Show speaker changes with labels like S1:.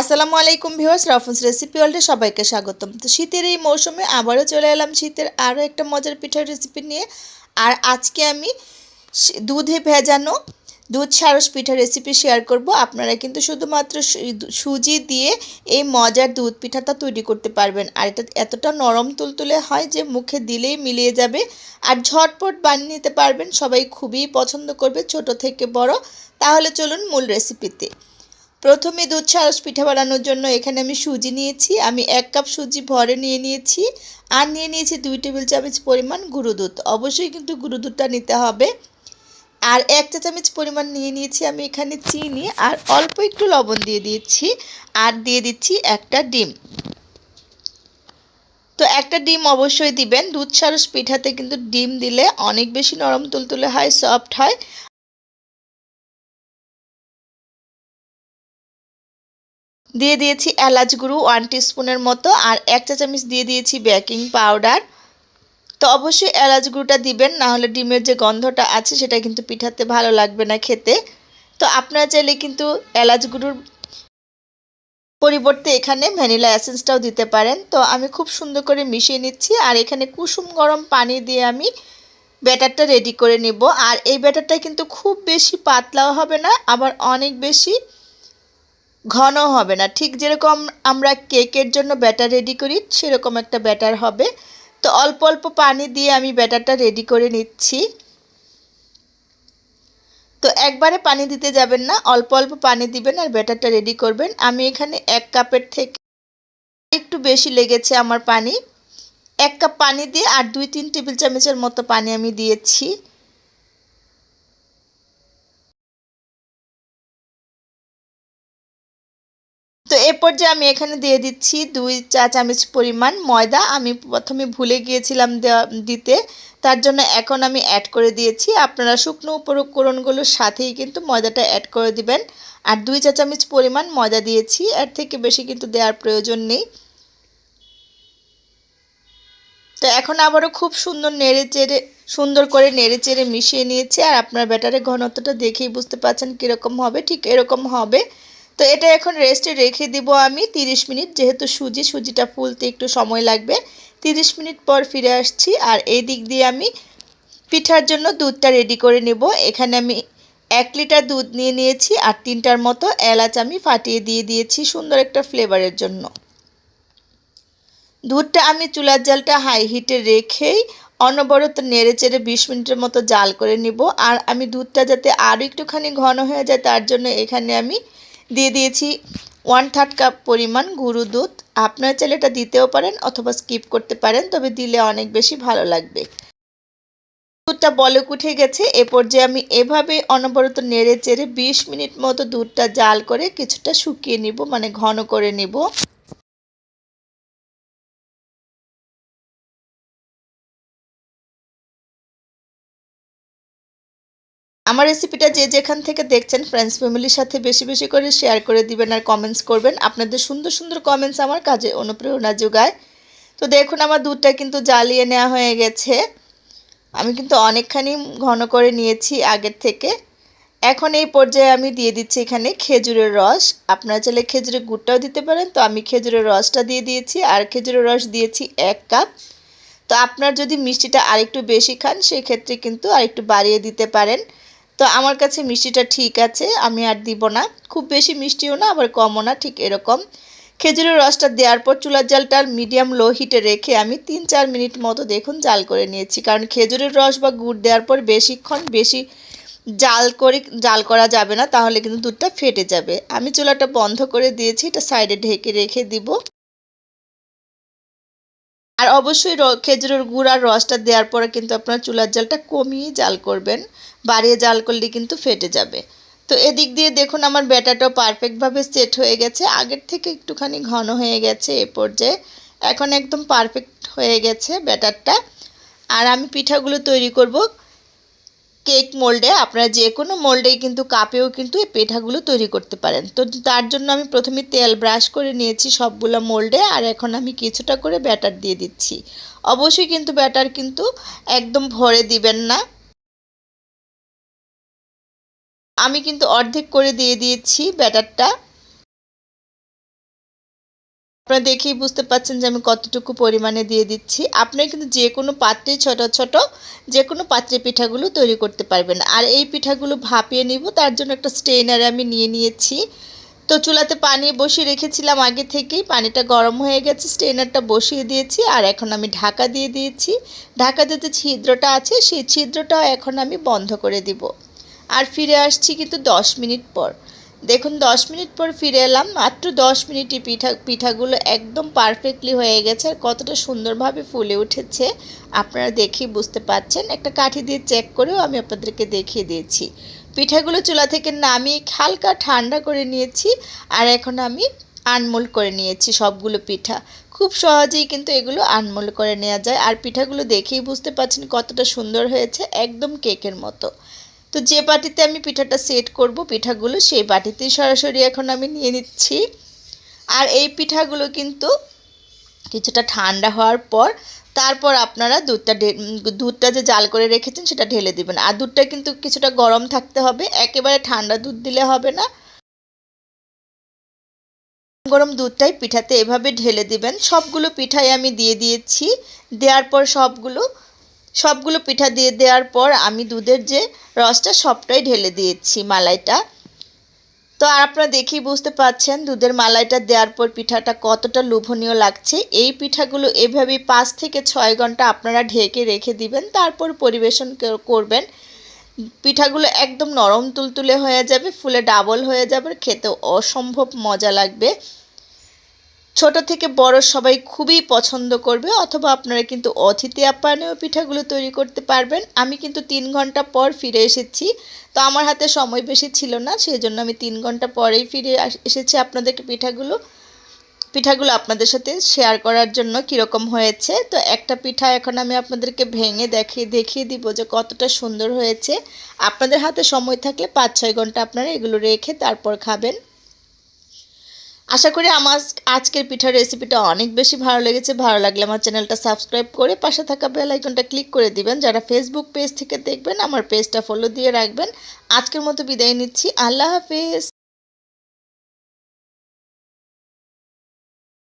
S1: আসসালামু আলাইকুম viewers রাফুন্স recipe ওয়ার্ল্ডে সবাইকে স্বাগতম। তো শীতের এই মৌসুমে আবারও চলে এলাম শীতের আরও একটা মজার পিঠার রেসিপি নিয়ে। আর আজকে আমি দুধে ভেজানো দুধ সারস পিঠার রেসিপি শেয়ার করব। আপনারা কিন্তু শুধুমাত্র সুজি দিয়ে এই মজার দুধ পিঠাটা তৈরি করতে পারবেন। আর এটা এতটা নরম তুলতুলে হয় যে মুখে দিলেই মিলিয়ে যাবে। আর ঝটপট বানিয়ে নিতে পারবেন, সবাই খুবই পছন্দ করবে, ছোট থেকে বড়। তাহলে চলুন মূল রেসিপিতে প্রথমে দুধ সারস পিঠা বানানোর জন্য এখানে আমি সুজি নিয়েছি, আমি এক কাপ সুজি ভরে নিয়ে নিয়েছি আর নিয়ে নিয়েছি দুই টেবিল চামচ পরিমাণ গুঁড়ো দুধ। অবশ্যই কিন্তু গুঁড়ো দুধটা নিতে হবে। আর এক চা চামচ পরিমাণ নিয়ে নিয়েছি আমি এখানে চিনি আর অল্প একটু লবণ দিয়ে দিয়েছি আর দিয়ে দিচ্ছি একটা ডিম। তো একটা ডিম অবশ্যই দিবেন। দুধ সারস পিঠাতে কিন্তু ডিম দিলে অনেক বেশি নরম তুলতুলে হয়, সফট হয়। দিয়ে দিয়েছি এলাচ গুঁড়ো ওয়ান স্পুনের মতো আর এক চা চামচ দিয়ে দিয়েছি বেকিং পাউডার তো অবশ্যই এলাচ গুঁড়োটা দিবেন, না হলে ডিমের যে গন্ধটা আছে সেটা কিন্তু পিঠাতে ভালো লাগবে না খেতে। তো আপনারা চাইলে কিন্তু এলাচ গুঁড়োর পরিবর্তে এখানে ভ্যানিলা এসেন্সটাও দিতে পারেন। তো আমি খুব সুন্দর করে মিশিয়ে নিচ্ছি আর এখানে কুসুম গরম পানি দিয়ে আমি ব্যাটারটা রেডি করে নেব। আর এই ব্যাটারটা কিন্তু খুব বেশি পাতলাও হবে না, আবার অনেক বেশি ঘন হবে না। ঠিক যেরকম আমরা কেকের জন্য ব্যাটার রেডি করি, সেরকম একটা ব্যাটার হবে। তো অল্প অল্প পানি দিয়ে আমি ব্যাটারটা রেডি করে নিচ্ছি। তো একবারে পানি দিতে যাবেন না, অল্প অল্প পানি দিবেন আর ব্যাটারটা রেডি করবেন। আমি এখানে এক কাপের থেকে একটু বেশি লেগেছে আমার পানি। এক কাপ পানি দিয়ে আর দুই তিন টেবিল চামচের মতো পানি আমি দিয়েছি। তো এরপর যে আমি এখানে দিয়ে দিচ্ছি দুই চা চামচ পরিমাণ ময়দা। আমি প্রথমে ভুলে গিয়েছিলাম দিতে। তার জন্য এখন আমি অ্যাড করে দিয়েছি। আপনারা শুকনো উপকরণগুলোর সাথেই কিন্তু ময়দাটা অ্যাড করে দিবেন। আর দুই চা চামচ পরিমাণ ময়দা দিয়েছি। এর থেকে বেশি কিন্তু দেওয়ার প্রয়োজন নেই। তো এখন আবারও খুব সুন্দর নেড়ে চেড়ে, সুন্দর করে নেড়ে চেড়ে মিশিয়ে নিয়েছি। আর আপনার ব্যাটারের ঘনত্বটা দেখেই বুঝতে পারছেন কীরকম হবে। ঠিক এরকম হবে। তো এটা এখন রেস্টে রেখে দিব আমি 30 মিনিট। যেহেতু সুজি, সুজিটা ফুলতে একটু সময় লাগবে। 30 মিনিট পর ফিরে আসছি আর এই দিক দিয়ে আমি পিঠার জন্য দুধটা রেডি করে নেব। এখানে আমি এক লিটার দুধ নিয়ে নিয়েছি আর তিনটার মতো এলাচ আমি ফাটিয়ে দিয়ে দিয়েছি সুন্দর একটা ফ্লেভারের জন্য। দুধটা আমি চুলার জালটা হাই হিটে রেখেই অনবরত নেড়ে চেড়ে বিশ মিনিটের মতো জাল করে নিব। আর আমি দুধটা যাতে আরও একটুখানি ঘন হয়ে যায় তার জন্য এখানে আমি দিয়ে দিয়েছি ওয়ান থার্ড কাপ পরিমাণ গুঁড়ো দুধ। আপনার চাইলে এটা দিতেও পারেন অথবা স্কিপ করতে পারেন, তবে দিলে অনেক বেশি ভালো লাগবে। দুধটা বলক উঠে গেছে, এ পর্যায়ে আমি এভাবে অনবরত নেড়ে চেড়ে বিশ মিনিট মতো দুধটা জাল করে কিছুটা শুকিয়ে নিব মানে ঘন করে নিব। আমার রেসিপিটা যে যেখান থেকে দেখছেন ফ্রেন্ডস ফ্যামিলির সাথে বেশি বেশি করে শেয়ার করে দিবেন আর কমেন্টস করবেন। আপনাদের সুন্দর সুন্দর কমেন্টস আমার কাজে অনুপ্রেরণা যোগায়। তো দেখুন, আমার দুধটা কিন্তু জ্বালিয়ে নেওয়া হয়ে গেছে। আমি কিন্তু অনেকখানি ঘন করে নিয়েছি আগের থেকে। এখন এই পর্যায়ে আমি দিয়ে দিচ্ছি এখানে খেজুরের রস। আপনারা চাইলে খেজুরের গুড়টাও দিতে পারেন। তো আমি খেজুরের রসটা দিয়ে দিয়েছি আর খেজুরের রস দিয়েছি এক কাপ। তো আপনার যদি মিষ্টিটা আরেকটু বেশি খান, সেক্ষেত্রে কিন্তু আরেকটু বাড়িয়ে দিতে পারেন। তো আমার কাছে মিষ্টিটা ঠিক আছে, আমি আর দিব না। খুব বেশি মিষ্টিও না, আবার কমও না, ঠিক এরকম। খেজুরের রসটা দেওয়ার পর চুলার জালটার মিডিয়াম লো হিটে রেখে আমি তিন চার মিনিট মতো দেখুন জাল করে নিয়েছি। কারণ খেজুরের রস বা গুড় দেওয়ার পর বেশিক্ষণ বেশি জাল করে, জাল করা যাবে না, তাহলে কিন্তু দুধটা ফেটে যাবে। আমি চুলাটা বন্ধ করে দিয়েছি, এটা সাইডে ঢেকে রেখে দিব। আর অবশ্যই খেজুরের গুড় আর রসটা দেওয়ার পরে কিন্তু আপনার চুলার জালটা কমিয়ে জাল করবেন। বাড়িয়ে জাল করলে কিন্তু ফেটে যাবে। তো এদিক দিয়ে দেখুন আমার ব্যাটাটাও পারফেক্টভাবে সেট হয়ে গেছে। আগের থেকে একটুখানি ঘন হয়ে গেছে এ পর্যায়ে। এখন একদম পারফেক্ট হয়ে গেছে ব্যাটারটা। আর আমি পিঠাগুলো তৈরি করব কেক মোল্ডে, আপনারা যে কোনো মোল্ডেই কিন্তু কাপেও কিন্তু এই পেঠাগুলো তৈরি করতে পারেন। তো তার জন্য আমি প্রথমে তেল ব্রাশ করে নিয়েছি সবগুলো মোল্ডে, আর এখন আমি কিছুটা করে ব্যাটার দিয়ে দিচ্ছি। অবশ্যই কিন্তু ব্যাটার কিন্তু একদম ভরে দিবেন না। আমি কিন্তু অর্ধেক করে দিয়ে দিয়েছি ব্যাটারটা। আপনারা দেখেই বুঝতে পাচ্ছেন যে আমি কতটুকু পরিমাণে দিয়ে দিচ্ছি। আপনারা কিন্তু যে কোনো পাত্রে ছোট ছোট যে কোনো পাত্রে পিঠাগুলো তৈরি করতে পারবেন। আর এই পিঠাগুলো ভাপিয়ে নিব, তার জন্য একটা স্ট্রেনারে আমি নিয়ে নিয়েছি। তো চুলাতে পানি বসিয়ে রেখেছিলাম আগে থেকেই, পানিটা গরম হয়ে গেছে স্ট্রেনারটা বসিয়ে দিয়েছি আর এখন আমি ঢাকা দিয়ে দিয়েছি। ঢাকা দিতে ছিদ্রটা আছে, সেই ছিদ্রটাও এখন আমি বন্ধ করে দিব। আর ফিরে আসছি কিন্তু দশ মিনিট পর। দেখুন, দশ মিনিট পর ফিরে এলাম। মাত্র দশ মিনিটই পিঠা, পিঠাগুলো একদম পারফেক্টলি হয়ে গেছে আর কতটা সুন্দরভাবে ফুলে উঠেছে। আপনারা দেখেই বুঝতে পাচ্ছেন একটা কাঠি দিয়ে চেক করেও আমি আপনাদেরকে দেখিয়ে দিয়েছি। পিঠাগুলো চুলা থেকে নামিয়ে হালকা ঠান্ডা করে নিয়েছি আর এখন আমি আনমোল করে নিয়েছি সবগুলো পিঠা। খুব সহজেই কিন্তু এগুলো আনমোল করে নেওয়া যায়। আর পিঠাগুলো দেখেই বুঝতে পারছেন কতটা সুন্দর হয়েছে, একদম কেকের মতো। তো যে বাটিতে আমি পিঠাটা সেট করব, পিঠাগুলো সেই বাটিতেই সরাসরি এখন আমি নিয়ে নিচ্ছি। আর এই পিঠাগুলো কিন্তু কিছুটা ঠান্ডা হওয়ার পর তারপর আপনারা দুধটা দুধটা যে জাল করে রেখেছেন সেটা ঢেলে দিবেন। আর দুধটা কিন্তু কিছুটা গরম থাকতে হবে, একেবারে ঠান্ডা দুধ দিলে হবে না। গরম দুধটাই পিঠাতে এভাবে ঢেলে দিবেন। সবগুলো পিঠাই আমি দিয়ে দিয়েছি। দেওয়ার পর সবগুলো সবগুলো পিঠা দিয়ে দেওয়ার পর আমি দুধের যে রসটা, সবটাই ঢেলে দিয়েছি মালাইটা। তো আর আপনারা দেখেই বুঝতে পাচ্ছেন দুধের মালাইটা দেওয়ার পর পিঠাটা কতটা লোভনীয় লাগছে। এই পিঠাগুলো এভাবেই পাঁচ থেকে ছয় ঘণ্টা আপনারা ঢেকে রেখে দিবেন, তারপর পরিবেশন করবেন। পিঠাগুলো একদম নরম তুলতুলে হয়ে যাবে, ফুলে ডাবল হয়ে যাবে, খেতে অসম্ভব মজা লাগবে। ছোট থেকে বড় সবাই খুবই পছন্দ করবে, অথবা আপনারা কিন্তু অতিথি আপ্যায়নেও পিঠাগুলো তৈরি করতে পারবেন। আমি কিন্তু তিন ঘণ্টা পর ফিরে এসেছি। তো আমার হাতে সময় বেশি ছিল না সেই জন্য আমি তিন ঘণ্টা পরেই ফিরে এসেছি আপনাদেরকে পিঠাগুলো পিঠাগুলো আপনাদের সাথে শেয়ার করার জন্য কীরকম হয়েছে। তো একটা পিঠা এখন আমি আপনাদেরকে ভেঙে দেখিয়ে দেখিয়ে দিব যে কতটা সুন্দর হয়েছে। আপনাদের হাতে সময় থাকলে পাঁচ ছয় ঘণ্টা আপনারা এগুলো রেখে তারপর খাবেন। আশা করি আমার আজকের পিঠার রেসিপিটা অনেক বেশি ভালো লেগেছে। ভালো লাগলে আমার চ্যানেলটা সাবস্ক্রাইব করে পাশে থাকা বেল আইকনটা ক্লিক করে দিবেন। যারা ফেসবুক পেজ থেকে দেখবেন, আমার পেজটা ফলো দিয়ে রাখবেন। আজকের মতো বিদায় নিচ্ছি। আল্লাহ হাফিজ।